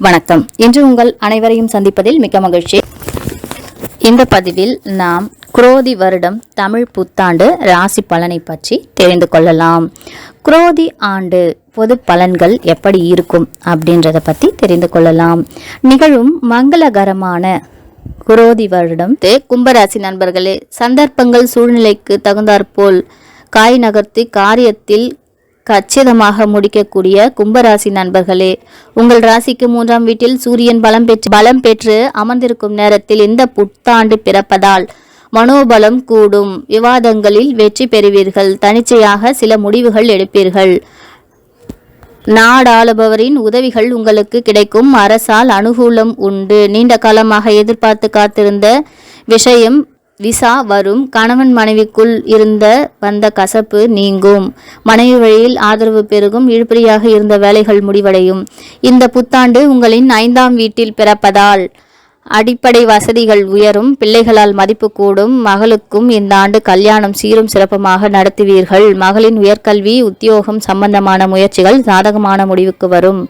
வணக்கம். இன்று உங்கள் அனைவரையும் சந்திப்பதில் மிக்க மகிழ்ச்சி. இந்த பதிவில் நாம் குரோதி வருடம் தமிழ் புத்தாண்டு ராசி பலனை பற்றி தெரிந்து கொள்ளலாம். குரோதி ஆண்டு பொது பலன்கள் எப்படி இருக்கும் அப்படின்றத பற்றி தெரிந்து கொள்ளலாம். நிகழும் மங்களகரமான குரோதி வருடம். தே- கும்பராசி நண்பர்களே சந்தர்ப்பங்கள் சூழ்நிலைக்கு தகுந்தாற்போல் காய் நகர்த்தி காரியத்தில் கச்சிதமாக முடிக்கக்கூடிய கும்பராசி நண்பர்களே உங்கள் ராசிக்கு மூன்றாம் வீட்டில் சூரியன் பலம் பெற்று பலம் பெற்று அமர்ந்திருக்கும் நேரத்தில் இந்த புத்தாண்டு பிறப்பதால் மனோபலம் கூடும். விவாதங்களில் வெற்றி பெறுவீர்கள். தனிச்சையாக சில முடிவுகள் எடுப்பீர்கள். நாடாளுபவரின் உதவிகள் உங்களுக்கு கிடைக்கும். அரசால் அனுகூலம் உண்டு. நீண்ட காலமாக எதிர்பார்த்து காத்திருந்த விஷயம் விசா வரும். கணவன் மனைவிக்குள் இருந்த வந்த கசப்பு நீங்கும். மனைவி வழியில் ஆதரவு பெருகும். இழுபறியாக இருந்த வேலைகள் முடிவடையும். இந்த புத்தாண்டு உங்களின் ஐந்தாம் வீட்டில் பிறப்பதால் அடிப்படை வசதிகள் உயரும். பிள்ளைகளால் மதிப்பு கூடும். மகளுக்கும் இந்த ஆண்டு கல்யாணம் சீரும் சிறப்புமாக நடத்துவீர்கள். மகளின் உயர்கல்வி உத்தியோகம் சம்பந்தமான முயற்சிகள் சாதகமான முடிவுக்கு வரும்.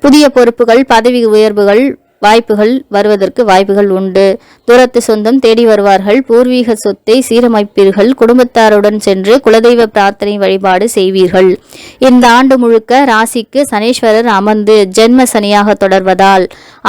புதிய பொறுப்புகள் பதவி உயர்வுகள் வாய்ப்புகள் வருவதற்கு வாய்ப்புகள் உண்டு. தூரத்து சொந்தம் தேடி வருவார்கள். பூர்வீக சொத்தை சீரமைப்பீர்கள். குடும்பத்தாருடன் சென்று குலதெய்வ பிரார்த்தனை வழிபாடு செய்வீர்கள். இந்த ஆண்டு முழுக்க ராசிக்கு சனீஸ்வரர் அமர்ந்து ஜென்ம சனியாக தொடர்வதால்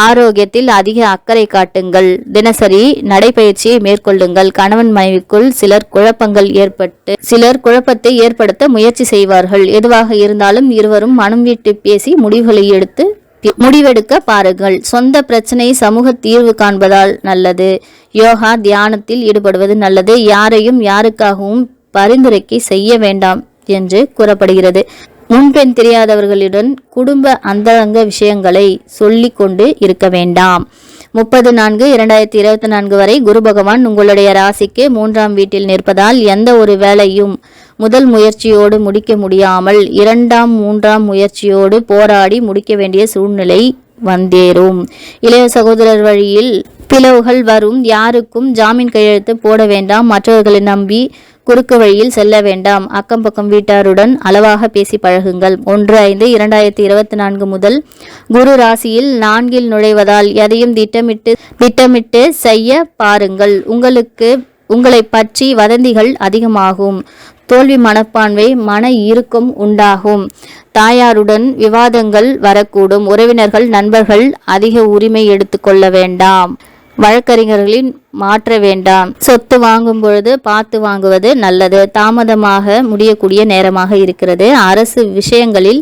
ஆரோக்கியத்தில் அதிக அக்கறை காட்டுங்கள். தினசரி நடைபயிற்சியை மேற்கொள்ளுங்கள். கணவன் மனைவிக்குள் சிலர் குழப்பங்கள் ஏற்பட்டு சிலர் குழப்பத்தை ஏற்படுத்த முயற்சி செய்வார்கள். எதுவாக இருந்தாலும் இருவரும் மனம் விட்டு பேசி முடிவுகளை எடுத்து முடிவெடுக்க பாருங்கள். சொந்த பிரச்சனை சமூக தீர்வு காண்பதால் நல்லது. யோகா தியானத்தில் ஈடுபடுவது நல்லது. யாரையும் யாருக்காகவும் பரிந்துரைக்கை செய்ய வேண்டாம் என்று கூறப்படுகிறது. முன்பெண் தெரியாதவர்களுடன் குடும்ப அந்தரங்க விஷயங்களை சொல்லிக்கொண்டு இருக்க வேண்டாம். முப்பது நான்கு இரண்டாயிரத்தி இருபத்தி நான்கு வரை குரு பகவான் உங்களுடைய ராசிக்கு மூன்றாம் வீட்டில் நிற்பதால் எந்த ஒரு வேலையும் முதல் முயற்சியோடு முடிக்க முடியாமல் இரண்டாம் மூன்றாம் முயற்சியோடு போராடி முடிக்க வேண்டிய சூழ்நிலை வந்தேறும். இளைய சகோதரர் வழியில் பிளவுகள் வரும். யாருக்கும் ஜாமீன் கையெழுத்து போட வேண்டாம். மற்றவர்களை நம்பி குறுக்கு வழியில் செல்ல வேண்டாம். அக்கம் பக்கம் வீட்டாருடன் அளவாக பேசி பழகுங்கள். ஒன்று ஐந்து இரண்டாயிரத்தி இருபத்தி நான்கு முதல் குரு ராசியில் நான்கில் நுழைவதால் எதையும் திட்டமிட்டு திட்டமிட்டு செய்ய பாருங்கள். உங்களுக்கு உங்களை பற்றி வதந்திகள் அதிகமாகும். தோல்வி மனப்பான்மை மன இறுக்கம் உண்டாகும். தாயாருடன் விவாதங்கள் வரக்கூடும். உறவினர்கள் நண்பர்கள் அதிக உரிமை எடுத்துக்கொள்ள வேண்டாம். வழக்கறிஞர்களின் மாற்ற வேண்டாம். சொத்து வாங்கும் பொழுது பார்த்து வாங்குவது நல்லது. தாமதமாக முடியக்கூடிய நேரமாக இருக்கிறது. அரசு விஷயங்களில்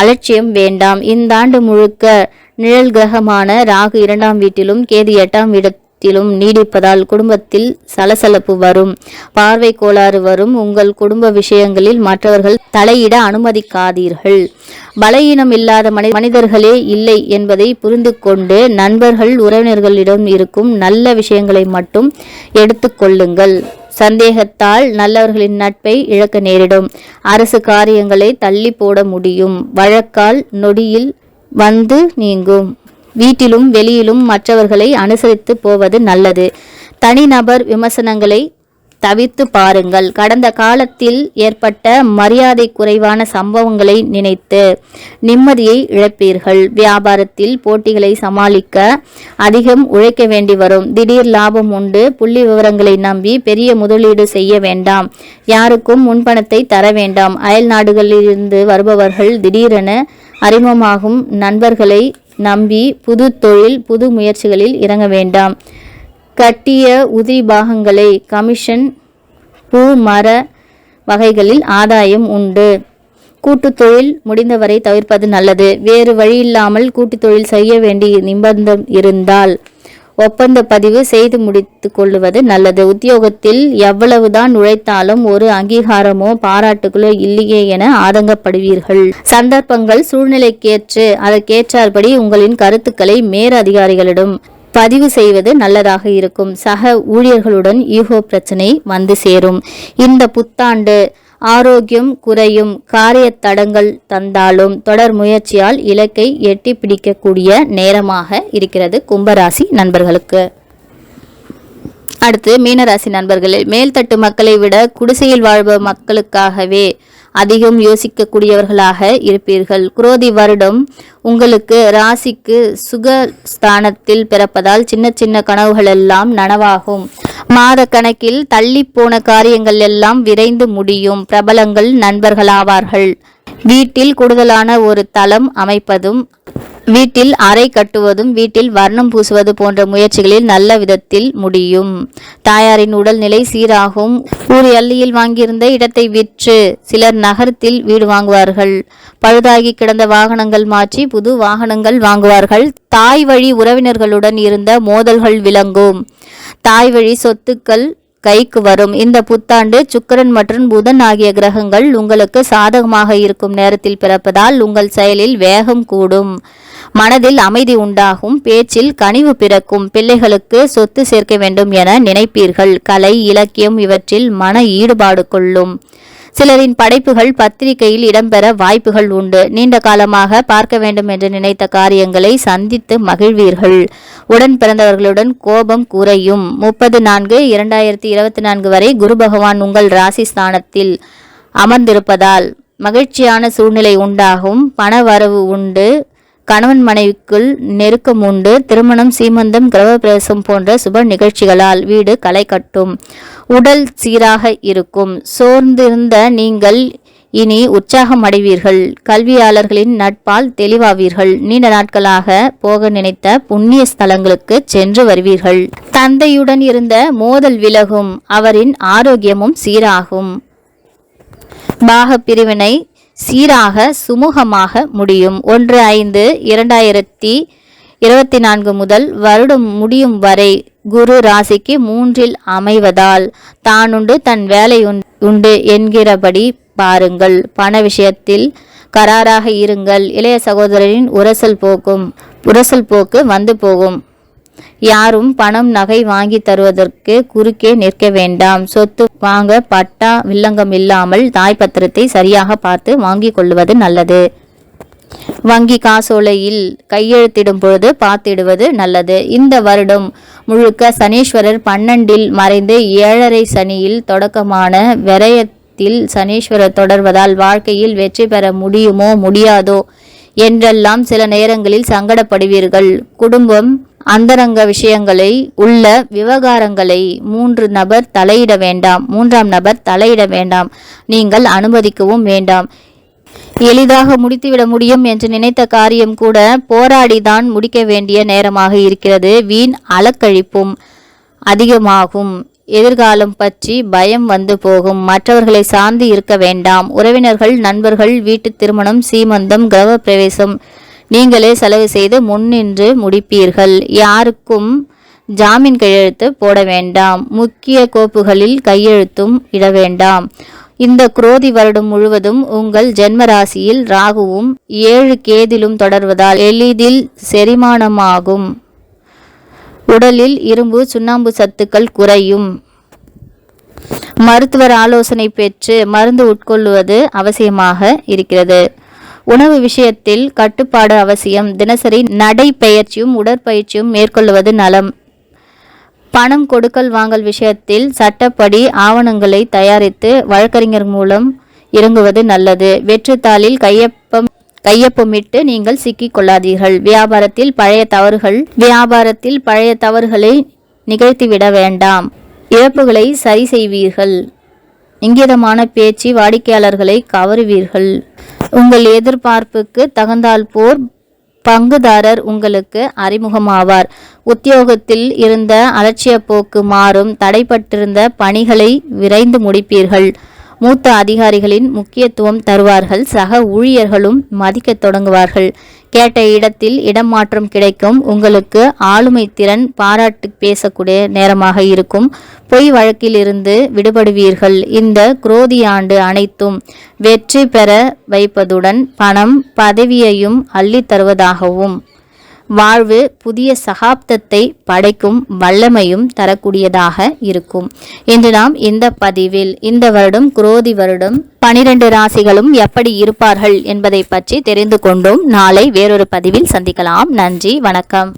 அலட்சியம் வேண்டாம். இந்த ஆண்டு முழுக்க நிழல் கிரகமான ராகு இரண்டாம் வீட்டிலும் கேது எட்டாம் இடத்திலும் நீடிப்பதால் குடும்பத்தில் சலசலப்பு வரும். பார்வை கோளாறு வரும். உங்கள் குடும்ப விஷயங்களில் மற்றவர்கள் தலையிட அனுமதிக்காதீர்கள். பலையீனம் இல்லாத மனி மனிதர்களே இல்லை என்பதை புரிந்து கொண்டு நண்பர்கள் உறவினர்களிடம் இருக்கும் நல்ல விஷயங்களை மட்டும் எடுத்துக்கொள்ளுங்கள் சந்தேகத்தால் நல்லவர்களின் நட்பை இழக்க நேரிடும். அரசு காரியங்களை தள்ளி போட முடியும். வழக்கால் நொடியில் வந்து நீங்கும். வீட்டிலும் வெளியிலும் மற்றவர்களை அனுசரித்து போவது நல்லது. தனிநபர் விமர்சனங்களை தவித்து பாருங்கள். கடந்த காலத்தில் ஏற்பட்ட மரியாதை குறைவான சம்பவங்களை நினைத்து நிம்மதியை இழப்பீர்கள். வியாபாரத்தில் போட்டிகளை சமாளிக்க அதிகம் உழைக்க வேண்டி வரும். திடீர் லாபம் உண்டு. புள்ளி விவரங்களை நம்பி பெரிய முதலீடு செய்ய வேண்டாம். யாருக்கும் முன்பணத்தை தர வேண்டாம். அயல் நாடுகளிலிருந்து வருபவர்கள் திடீரென அறிமுகமாகும் நண்பர்களை நம்பி புது தொழில் புது முயற்சிகளில் இறங்க வேண்டாம். கட்டிய உதிரி பாகங்களை கமிஷன் பூ மர வகைகளில் ஆதாயம் உண்டு. கூட்டு தொழில் முடிந்தவரை தவிர்ப்பது நல்லது. வேறு வழியில்லாமல் கூட்டு தொழில் செய்ய வேண்டிய நிபந்தம் இருந்தால் ஒப்பந்த பதிவு செய்து முடித்து கொள்ளுவது நல்லது. உத்தியோகத்தில் எவ்வளவுதான் உழைத்தாலும் ஒரு அங்கீகாரமோ பாராட்டுகளோ இல்லையே என ஆதங்கப்படுவீர்கள். சந்தர்ப்பங்கள் சூழ்நிலைக்கேற்று அதற்கேற்றார்படி உங்களின் கருத்துக்களை மேற அதிகாரிகளிடம் பதிவு செய்வது நல்லதாக இருக்கும். சக ஊழியர்களுடன் ஈகோ பிரச்சனை வந்து சேரும். இந்த புத்தாண்டு ஆரோக்கியம் குறையும் காரிய தடங்கள் தந்தாலும் தொடர் முயற்சியால் இலக்கை எட்டி பிடிக்கக்கூடிய நேரமாக இருக்கிறது கும்பராசி நண்பர்களுக்கு. அடுத்து மீனராசி நண்பர்களில் மேல்தட்டு மக்களை விட குடிசையில் வாழ்பவர் மக்களுக்காகவே அதிகம் யோசிக்கக்கூடியவர்களாக இருப்பீர்கள். குரோதி வருடம் உங்களுக்கு ராசிக்கு சுகஸ்தானத்தில் பிறப்பதால் சின்ன சின்ன கனவுகள் எல்லாம் நனவாகும். மாத கணக்கில் தள்ளி போன காரியங்கள் எல்லாம் விரைந்து முடியும். பிரபலங்கள் நண்பர்களாவார்கள். வீட்டில் கூடுதலான ஒரு தளம் அமைப்பதும் வீட்டில் அறை கட்டுவதும் வீட்டில் வர்ணம் பூசுவது போன்ற முயற்சிகளில் நல்ல விதத்தில் முடியும். தாயாரின் உடல்நிலை சீராகும். ஊர் எல்லையில் வாங்கியிருந்த இடத்தை விற்று சிலர் நகரத்தில் வீடு வாங்குவார்கள். பழுதாகி கிடந்த வாகனங்கள் மாற்றி புது வாகனங்கள் வாங்குவார்கள். தாய் வழி உறவினர்களுடன் இருந்த மோதல்கள் விளங்கும். தாய் வழி சொத்துக்கள் கைக்கு வரும். இந்த புத்தாண்டு சுக்கிரன் மற்றும் புதன் ஆகிய கிரகங்கள் உங்களுக்கு சாதகமாக இருக்கும் நேரத்தில் பிறப்பதால் உங்கள் செயலில் வேகம் கூடும். மனதில் அமைதி உண்டாகும். பேச்சில் கனிவு பிறக்கும். பிள்ளைகளுக்கு சொத்து சேர்க்க வேண்டும் என நினைப்பீர்கள். கலை இலக்கியம் இவற்றில் மன ஈடுபாடு கொள்ளும். சிலரின் படைப்புகள் பத்திரிகையில் இடம்பெற வாய்ப்புகள் உண்டு. நீண்ட காலமாக பார்க்க வேண்டும் என்று நினைத்த காரியங்களை சந்தித்து மகிழ்வீர்கள். உடன் பிறந்தவர்களுடன் கோபம் குறையும். முப்பது நான்கு இரண்டாயிரத்தி இருபத்தி நான்கு வரை குரு பகவான் உங்கள் ராசி ஸ்தானத்தில் அமர்ந்திருப்பதால் மகிழ்ச்சியான சூழ்நிலை உண்டாகும். பண வரவு உண்டு. கணவன் மனைவிக்குள் நெருக்கம் உண்டு. திருமணம் சீமந்தம் கிரகப்பிரவேசம் போன்ற சுப நிகழ்ச்சிகளால் வீடு களை கட்டும். உடல் சீராக இருக்கும். சோர்ந்திருந்த நீங்கள் இனி உற்சாகம் அடைவீர்கள் கல்வியாளர்களின் நட்பால் தெளிவாவீர்கள். நீண்ட நாட்களாக போக நினைத்த புண்ணிய ஸ்தலங்களுக்கு சென்று வருவீர்கள். தந்தையுடன் இருந்த மோதல் விலகும். அவரின் ஆரோக்கியமும் சீராகும். பாக பிரிவினை சீராக சுமூகமாக முடியும். ஒன்று ஐந்து இரண்டாயிரத்தி இருபத்தி நான்கு முதல் வருடம் முடியும் வரை குரு ராசிக்கு மூன்றில் அமைவதால் தானுண்டு தன் வேலை உண்டு என்கிறபடி பாருங்கள். பண விஷயத்தில் கராராக இருங்கள். இளைய சகோதரரின் உரசல் போக்கும் உரசல் போக்கு வந்து போகும். யாரும் பணம் நகை வாங்கி தருவதற்கு குறுக்கே நிற்க வேண்டாம். சொத்து வாங்க பட்டா வில்லங்கம் இல்லாமல் தாய் பத்திரத்தை சரியாக பார்த்து வாங்கி கொள்வது நல்லது. வங்கி காசோலையில் கையெழுத்திடும் பொழுது பார்த்திடுவது நல்லது. இந்த வருடம் முழுக்க சனீஸ்வரர் பன்னெண்டில் மறைந்து ஏழரை சனியில் தொடக்கமான விரயத்தில் சனீஸ்வரர் தொடர்வதால் வாழ்க்கையில் வெற்றி பெற முடியுமோ முடியாதோ என்றெல்லாம் சில நேரங்களில் சங்கடப்படுவீர்கள். குடும்பம் அந்தரங்க விஷயங்களை உள்ள விவகாரங்களை மூன்று நபர் தலையிட வேண்டாம். மூன்றாம் நபர் தலையிட வேண்டாம். நீங்கள் அனுமதிக்கவும் வேண்டாம். எளிதாக முடித்துவிட முடியும் என்று நினைத்த காரியம் கூட போராடிதான் முடிக்க வேண்டிய நேரமாக இருக்கிறது. வீண் அலக்கழிப்பும் அதிகமாகும். எதிர்காலம் பற்றி பயம் வந்து போகும். மற்றவர்களை சார்ந்து இருக்க வேண்டாம். உறவினர்கள் நண்பர்கள் வீட்டு திருமணம் சீமந்தம் கிரக பிரவேசம் நீங்களே செலவு செய்து முன்னின்று முடிப்பீர்கள். யாருக்கும் ஜாமீன் கையெழுத்து போட வேண்டாம். முக்கிய கோப்புகளில் கையெழுத்தும் இட வேண்டாம். இந்த குரோதி வருடம் முழுவதும் உங்கள் ஜென்மராசியில் ராகுவும் ஏழு கேதிலும் தொடர்வதால் எளிதில் செரிமானமாகும். உடலில் இரும்பு சுண்ணாம்பு சத்துக்கள் குறையும். மருத்துவர் ஆலோசனை பெற்று மருந்து உட்கொள்வது அவசியமாக இருக்கிறது. உணவு விஷயத்தில் கட்டுப்பாடு அவசியம். தினசரி நடைப்பயிற்சியும் உடற்பயிற்சியும் மேற்கொள்வது நலம். பணம் கொடுக்கல் வாங்கல் விஷயத்தில் சட்டப்படி ஆவணங்களை தயாரித்து வழக்கறிஞர் மூலம் இறங்குவது நல்லது. வெற்றுத்தாளில் கையொப்பம் கையொப்பமிட்டு நீங்கள் சிக்கிக் கொள்ளாதீர்கள். வியாபாரத்தில் பழைய தவறுகள் வியாபாரத்தில் பழைய தவறுகளை நிகழ்த்திவிட வேண்டாம். இழப்புகளை சரி செய்வீர்கள். இங்கிதமான பேச்சு வாடிக்கையாளர்களை கவருவீர்கள். உங்கள் எதிர்பார்ப்புக்கு தகுந்தால் போர் பங்குதாரர் உங்களுக்கு அறிமுகமாவார். உத்தியோகத்தில் இருந்த அலட்சிய போக்கு மாறும். தடைப்பட்டிருந்த பணிகளை விரைந்து முடிப்பீர்கள். மூத்த அதிகாரிகளின் முக்கியத்துவம் தருவார்கள். சக ஊழியர்களும் மதிக்கத் தொடங்குவார்கள். கேட்ட இடத்தில் இடம் மாற்றம் கிடைக்கும். உங்களுக்கு ஆளுமை திறன் பாராட்டு பேசக்கூடிய நேரமாக இருக்கும். பொய் வழக்கிலிருந்து விடுபடுவீர்கள். இந்த குரோதி ஆண்டு அனைத்தும் வெற்றி பெற வைப்பதுடன் பணம் பதவியையும் அள்ளித் தருவதாகவும் வாழ்வு புதிய சகாப்தத்தை படைக்கும் வல்லமையும் தரக்கூடியதாக இருக்கும். என்று நாம் இந்த பதிவில் இந்த வருடம் குரோதி வருடம் பனிரெண்டு ராசிகளும் எப்படி இருப்பார்கள் என்பதை பற்றி தெரிந்து கொண்டோம். நாளை வேறொரு பதிவில் சந்திக்கலாம். நன்றி வணக்கம்.